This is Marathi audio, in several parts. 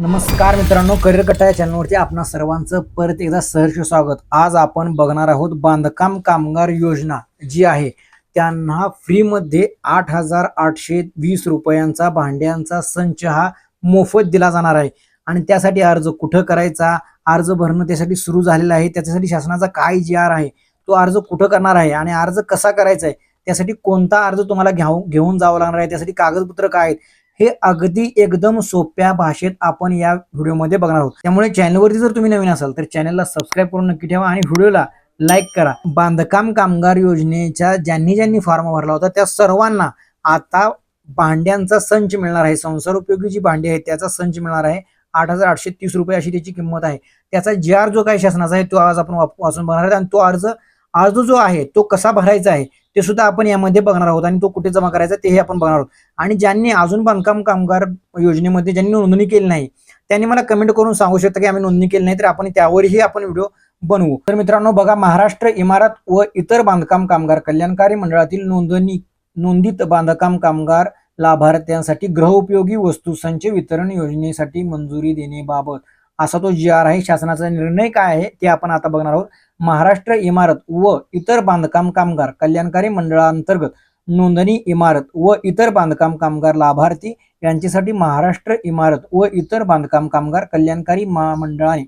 नमस्कार मित्रांनो करिअर कट्टा या चॅनलवरती आपणा सर्वांचं परत एकदा सहर्ष स्वागत. आज आपण बघणार आहोत बांधकाम कामगार योजना जी आहे त्यांना फ्रीमध्ये आठ हजार आठशे वीस रुपयांचा भांड्यांचा संच हा मोफत दिला जाणार आहे. आणि त्यासाठी अर्ज कुठं करायचा अर्ज भरणं त्यासाठी सुरू झालेला आहे त्याच्यासाठी शासनाचा काय जी आर आहे तो अर्ज कुठं करणार आहे आणि अर्ज कसा करायचा आहे त्यासाठी कोणता अर्ज तुम्हाला घेऊ घेऊन जावं लागणार आहे त्यासाठी कागदपत्र काय आहेत हे अगदी एकदम सोप्या भाषेत आपण या व्हिडिओमध्ये बघणार आहोत. त्यामुळे चॅनलवरती जर तुम्ही नवीन असाल तर चॅनलला सबस्क्राईब करून नक्की ठेवा आणि व्हिडिओला लाईक करा. बांधकाम कामगार योजनेच्या ज्यांनी ज्यांनी फॉर्म भरला होता त्या सर्वांना आता भांड्यांचा संच मिळणार आहे. संसार उपयोगी जी भांडी आहेत त्याचा संच मिळणार आहे. आठ हजार आठशे तीस रुपये अशी त्याची किंमत आहे. त्याचा जी आर जो काही शासनाचा आहे तो आज आपण वाप- वाचून बघणार आहे आणि तो अर्ज अर्ज जो आहे तो कसा भरायचा आहे ते सुद्धा आपण यामध्ये बघणार आहोत आणि तो कुठे जमा करायचा तेही आपण बघणार आहोत. आणि ज्यांनी अजून बांधकाम कामगार योजनेमध्ये ज्यांनी नोंदणी केली नाही त्यांनी मला कमेंट करून सांगू शकता की आम्ही नोंदणी केली नाही तर आपण त्यावरही आपण व्हिडिओ बनवू. तर मित्रांनो बघा महाराष्ट्र इमारत व इतर बांधकाम कामगार कल्याणकारी मंडळातील नोंदणी नोंदित बांधकाम कामगार लाभार्थ्यांसाठी गृहउपयोगी वस्तू संच वितरण योजनेसाठी मंजुरी देण्याबाबत असा तो जी आर आहे. शासनाचा निर्णय काय आहे ते आपण आता बघणार आहोत. महाराष्ट्र इमारत व इतर बांधकाम कामगार कल्याणकारी मंडळांतर्गत नोंदणी इमारत व इतर बांधकाम कामगार लाभार्थी यांच्यासाठी महाराष्ट्र इमारत व इतर बांधकाम कामगार कल्याणकारी महामंडळाने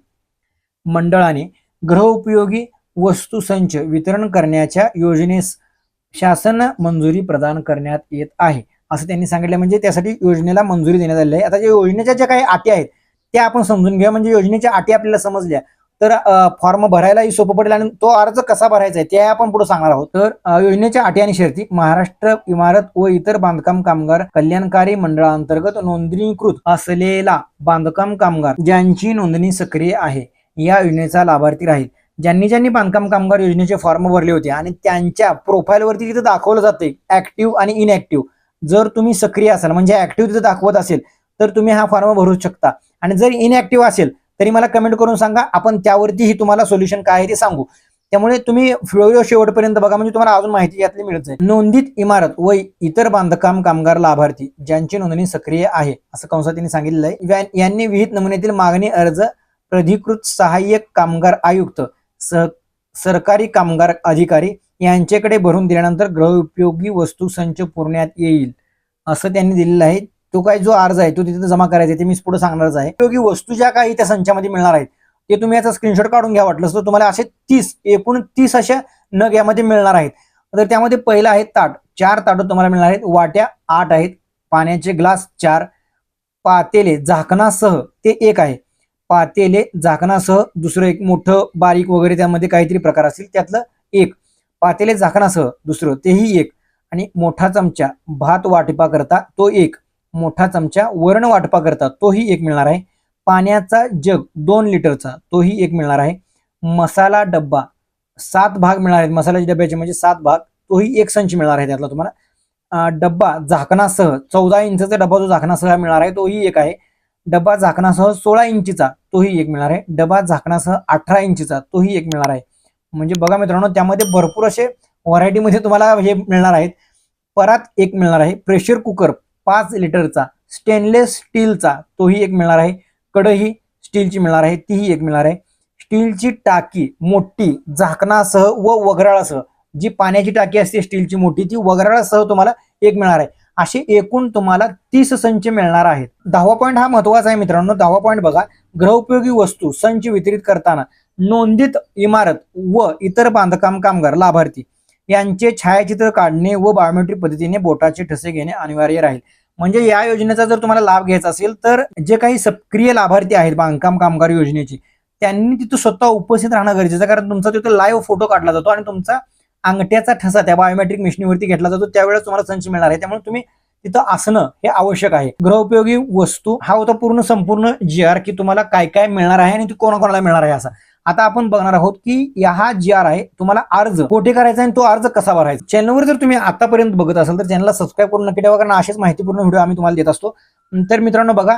मंडळाने गृहउपयोगी वस्तू संच वितरण करण्याच्या योजनेस शासन मंजुरी प्रदान करण्यात येत आहे. असं त्यांनी सांगितलं. म्हणजे त्यासाठी योजनेला मंजुरी देण्यात आलेली आहे. आता या योजनेच्या ज्या काही अटी आहेत त्या आपण समजून घेऊया म्हणजे योजनेच्या अटी आपल्याला समजल्या. तर फॉर्म भरायलाही सोपं पडेल आणि तो अर्ज कसा भरायचा आहे ते आपण पुढे सांगणार आहोत. तर योजनेच्या अटी आणि शर्ती महाराष्ट्र इमारत व इतर बांधकाम कामगार कल्याणकारी मंडळांतर्गत नोंदणीकृत असलेला बांधकाम कामगार ज्यांची नोंदणी सक्रिय आहे या योजनेचा लाभार्थी राहील. ज्यांनी ज्यांनी बांधकाम कामगार योजनेचे फॉर्म भरले होते आणि त्यांच्या प्रोफाईलवरती तिथे दाखवलं जाते ऍक्टिव्ह आणि इनऍक्टिव्ह जर तुम्ही सक्रिय असाल म्हणजे ऍक्टिव्ह तिथे दाखवत असेल तर तुम्ही हा फॉर्म भरू शकता. आणि जर इनऍक्टिव्ह असेल तरी मला कमेंट करून सांगा आपण त्यावरतीही तुम्हाला सोल्युशन काय आहे ते सांगू. त्यामुळे तुम्ही व्हिडिओ शेवटपर्यंत बघा म्हणजे तुम्हाला अजून माहिती यातली मिळत जाईल नोंदित इमारत व इतर बांधकाम कामगार लाभार्थी ज्यांची नोंदणी सक्रिय आहे असं कंसात त्यांनी सांगितलेलं आहे. व्या- यांनी विहित नमुन्यातील मागणी अर्ज प्राधिकृत सहाय्यक कामगार आयुक्त सह सरकारी कामगार अधिकारी यांच्याकडे भरून दिल्यानंतर गृहउपयोगी वस्तू संच पुरण्यात येईल असं त्यांनी दिलेलं आहे. तो काही जो अर्ज आहे तो तिथे जमा करायचा आहे ते मी पुढे सांगणारच आहे. योग्य वस्तू ज्या काही त्या संचामध्ये मिळणार आहेत ते तुम्ही याचा स्क्रीनशॉट काढून घ्या वाटलं तर तुम्हाला असे तीस एकूण तीस अशा नग यामध्ये मिळणार आहेत. तर त्यामध्ये पहिलं आहे ताट. चार ताटं तुम्हाला मिळणार आहेत. वाट्या आठ आहेत. पाण्याचे ग्लास चार. पातेले झाकणासह ते एक आहे. पातेले झाकणासह दुसरं एक मोठं बारीक वगैरे त्यामध्ये काहीतरी प्रकार असतील त्यातलं एक. पातेले झाकणासह दुसरं तेही एक. आणि मोठा चमचा भात वाटपा करता तो एक. मोठा चमचा वरण वाटपा करता तोही एक मिळणार आहे. पाण्याचा जग दोन लिटरचा तोही एक मिळणार आहे. मसाला डब्बा सात भाग मिळणार आहेत. मसाल्याच्या डब्याचे म्हणजे सात भाग तोही एक संच मिळणार आहे त्यातला तुम्हाला. डब्बा झाकणासह चौदा इंचचा डब्बा जो झाकणासह मिळणार आहे तोही एक आहे. डब्बा झाकणासह सोळा इंचीचा तोही एक मिळणार आहे. डबा झाकणासह अठरा इंचीचा तोही एक मिळणार आहे. म्हणजे बघा मित्रांनो त्यामध्ये भरपूर असे व्हरायटीमध्ये तुम्हाला हे मिळणार आहेत. परात एक मिळणार आहे. प्रेशर कुकर पाच लिटरचा स्टेनलेस स्टीलचा तोही एक मिळणार आहे. कढई स्टीलची मिळणार आहे तीही एक मिळणार आहे. स्टीलची टाकी मोठी झाकणासह व वगराळासह जी पाण्याची टाकी असते स्टीलची मोठी ती वगराळासह तुम्हाला एक मिळणार आहे. असे एकूण तुम्हाला तीस संच मिळणार आहेत. दहावा पॉईंट हा महत्त्वाचा आहे मित्रांनो. दहावा पॉईंट बघा. गृहउपयोगी वस्तू संच वितरित करताना नोंदित इमारत व इतर बांधकाम कामगार लाभार्थी यांचे छायाचित्र काढणे व बायोमेट्रिक पद्धतीने बोटाचे ठसे घेणे अनिवार्य राहील. म्हणजे या योजनेचा जर तुम्हाला लाभ घ्यायचा असेल तर जे काही सक्रिय लाभार्थी आहेत बांधकाम कामगार योजनेची त्यांनी तिथं स्वतः उपस्थित राहणं गरजेचं कारण तुमचा तिथं लाईव्ह फोटो काढला जातो आणि तुमचा अंगठ्याचा ठसा त्या बायोमेट्रिक मिशनीवरती घेतला जातो. त्यावेळेस तुम्हाला संच मिळणार आहे. त्यामुळे तुम्ही तिथं असणं हे आवश्यक आहे. गृहउपयोगी वस्तू हा होता पूर्ण संपूर्ण जी आर की तुम्हाला काय काय मिळणार आहे आणि ती कोणाकोणाला मिळणार आहे असा. आता आपण बघणार आहोत की या हा जी आर आहे तुम्हाला अर्ज कोठे करायचा आणि तो अर्ज कसा भरायचा? चॅनलवर जर तुम्ही आतापर्यंत बघत असाल तर चॅनलला सबस्क्राईब करून नक्की ठेवा कारण असेच माहितीपूर्ण व्हिडिओ आम्ही तुम्हाला देत असतो. तर मित्रांनो बघा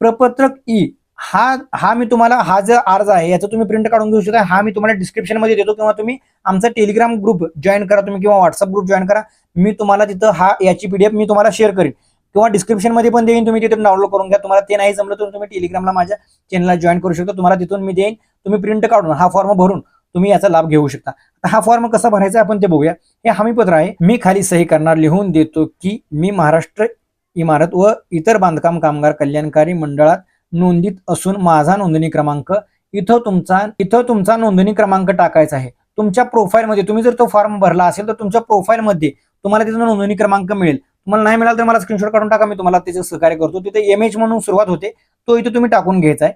प्रपत्रक ई हा हा मी तुम्हाला हा जो अर्ज आहे याचा तुम्ही प्रिंट काढून घेऊ शकता. हा मी तुम्हाला डिस्क्रिप्शनमध्ये देतो किंवा तुम्ही आमचा टेलिग्राम ग्रुप जॉईन करा तुम्ही किंवा व्हॉट्सअप ग्रुप जॉईन करा. मी तुम्हाला तिथं हा याची पीडीएफ मी तुम्हाला शेअर करेन. किंवा डिस्क्रिप्शनमध्ये पण देईन तुम्ही तिथून डाउनलोड करून घ्या. तुम्हाला ते नाही जमलं तर तुम्ही टेलिग्रामला माझ्या चॅनलला जॉईन करू शकता. तुम्हाला तिथून मी देईन. तुम्ही प्रिंट काढून हा फॉर्म भरून तुम्ही याचा लाभ घेऊ शकता. आता हा फॉर्म कसा भरायचा आपण ते बघूया. हे हमीपत्र आहे. मी खाली सही करणार लिहून देतो की मी महाराष्ट्र इमारत व इतर बांधकाम कामगार कल्याणकारी मंडळात नोंदीत असून माझा नोंदणी क्रमांक इथं तुमचा इथं तुमचा नोंदणी क्रमांक टाकायचा आहे. तुमच्या प्रोफाईलमध्ये तुम्ही जर तो फॉर्म भरला असेल तर तुमच्या प्रोफाईलमध्ये तुम्हाला तिथं नोंदणी क्रमांक मिळेल. तुम्हाला नाही मिळालं तर मला स्क्रीनशॉट काढून टाका मी तुम्हाला त्याचं सहकार्य करतो. तिथे एम एच म्हणून सुरुवात होते. तो इथे तुम्ही टाकून घ्यायचा आहे.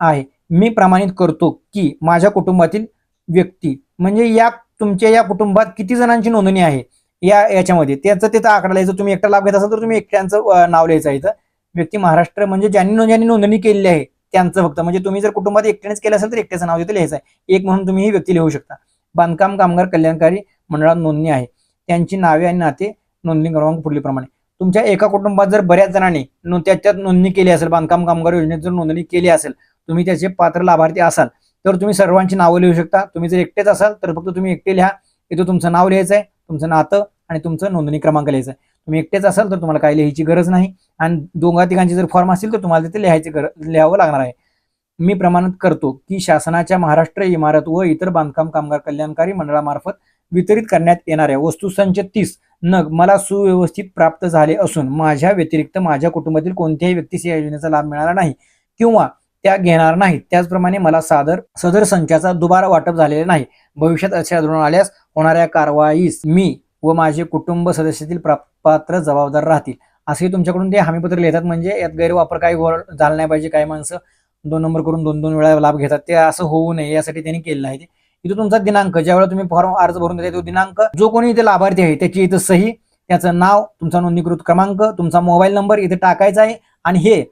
आहे मी प्रमाणित करतो की माझ्या कुटुंबातील व्यक्ती म्हणजे या तुमच्या या कुटुंबात किती जणांची नोंदणी आहे? या याच्यामध्ये. त्याचं तिथं आकडा लिहायचं. तुम्ही एकटा लाभ घेत असाल तर तुम्ही एकट्यांचं नाव लिहायचं आहे इथं. व्यक्ती महाराष्ट्र म्हणजे ज्यांनी ज्यांनी नोंदणी केलेली आहे त्यांचं फक्त. म्हणजे तुम्ही जर कुटुंबात एकट्यानेच केलं असेल तर एकट्याचं नाव तिथे लिहायचं आहे एक म्हणून तुम्ही ही व्यक्ती लिहू शकता. बांधकाम कामगार कल्याणकारी मंडळात नोंदणी आहे. त्यांची नावे आणि नाते नोंदणी क्रमांक पुढीलप्रमाणे. तुमच्या एका कुटुंबात जर बऱ्याच जणांनी त्याच्यात नोंदणी केली असेल बांधकाम कामगार योजनेत जर नोंदणी केली असेल तुम्ही त्याचे पात्र लाभार्थी असाल तर तुम्ही सर्वांची नावं लिहू शकता. तुम्ही जर एकटेच असाल तर फक्त तुम्ही एकटे लिहा. इथं तुमचं नाव लिहायचं आहे तुमचं नातं आणि तुमचं नोंदणी क्रमांक लिहायचं आहे तुम्ही एकटेच असाल तर तुम्हाला काही लिहायची गरज नाही. आणि दोघा तिघांचे जर फॉर्म असतील तर तुम्हाला तिथे लिहायचे गरज लिहावं लागणार आहे. मी प्रमाणित करतो की शासनाच्या महाराष्ट्र इमारत व इतर बांधकाम कामगार कल्याणकारी मंडळामार्फत वितरित करण्यात येणाऱ्या वस्तूसंच तीस नग मला सुव्यवस्थित प्राप्त झाले असून माझ्या व्यतिरिक्त माझ्या कुटुंबातील कोणत्याही व्यक्तीस या योजनेचा लाभ मिळाला नाही किंवा त्या घेणार नाहीत. त्याचप्रमाणे मला सादर सदर संचाचा दुबारा वाटप झालेला नाही. भविष्यात असे आढळून आल्यास होणाऱ्या कारवाईस मी व माझे कुटुंब सदस्यातील पात्र जबाबदार राहतील. असे तुमच्याकडून ते हमीपत्र लिहितात. म्हणजे यात गैरवापर काही झाला नाही पाहिजे. काही माणसं दोन नंबर करून दोन दोन वेळा लाभ घेतात. ते असं होऊ नये यासाठी त्यांनी केलेलं आहे ते. इथं तुमचा दिनांक ज्यावेळेला तुम्ही फॉर्म अर्ज भरून देता तो दिनांक जो कोणी इथे लाभार्थी आहे त्याची इथं सही त्याचं नाव तुमचा नोंदणीकृत क्रमांक तुमचा मोबाईल नंबर इथे टाकायचा आहे. आणि हे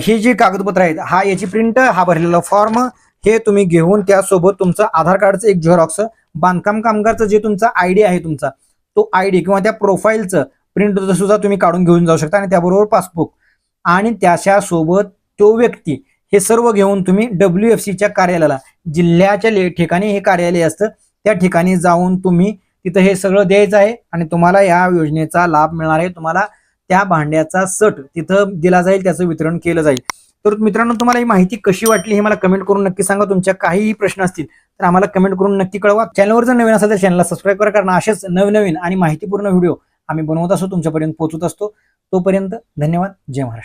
हे जे कागदपत्र आहेत हा याची प्रिंट हा भरलेला फॉर्म हे तुम्ही घेऊन त्यासोबत तुमचं आधार कार्डचं एक झेरॉक्स बांधकाम कामगारचं जे तुमचा आयडी आहे तुमचा तो आयडी किंवा त्या प्रोफाईलचं प्रिंट सुद्धा तुम्ही काढून घेऊन जाऊ शकता आणि त्याबरोबर पासबुक आणि त्याच्यासोबत तो व्यक्ती हे सर्व घेऊन तुम्ही डब्ल्यू एफ सीच्या कार्यालयाला जिल्ह्याच्या ले- ठिकाणी हे कार्यालय असतं. त्या ठिकाणी जाऊन तुम्ही तिथं हे सगळं द्यायचं आहे आणि तुम्हाला या योजनेचा लाभ मिळणार आहे. तुम्हाला त्या भांड्याचा सट तिथं दिला जाईल त्याचं वितरण केलं जाईल. तर मित्रांनो तुम्हाला ही माहिती कशी वाटली हे मला कमेंट करून नक्की सांगा. तुमच्या काहीही प्रश्न असतील तर आम्हाला कमेंट करून नक्की कळवा. चॅनलवर जर नवीन असेल तर चॅनलला सबस्क्राईब करा कारण असेच नवनवीन आणि माहितीपूर्ण व्हिडिओ आम्ही बनवत असतो. तुमच्यापर्यंत पोहोचत असतो. तोपर्यंत धन्यवाद. जय महाराष्ट्र.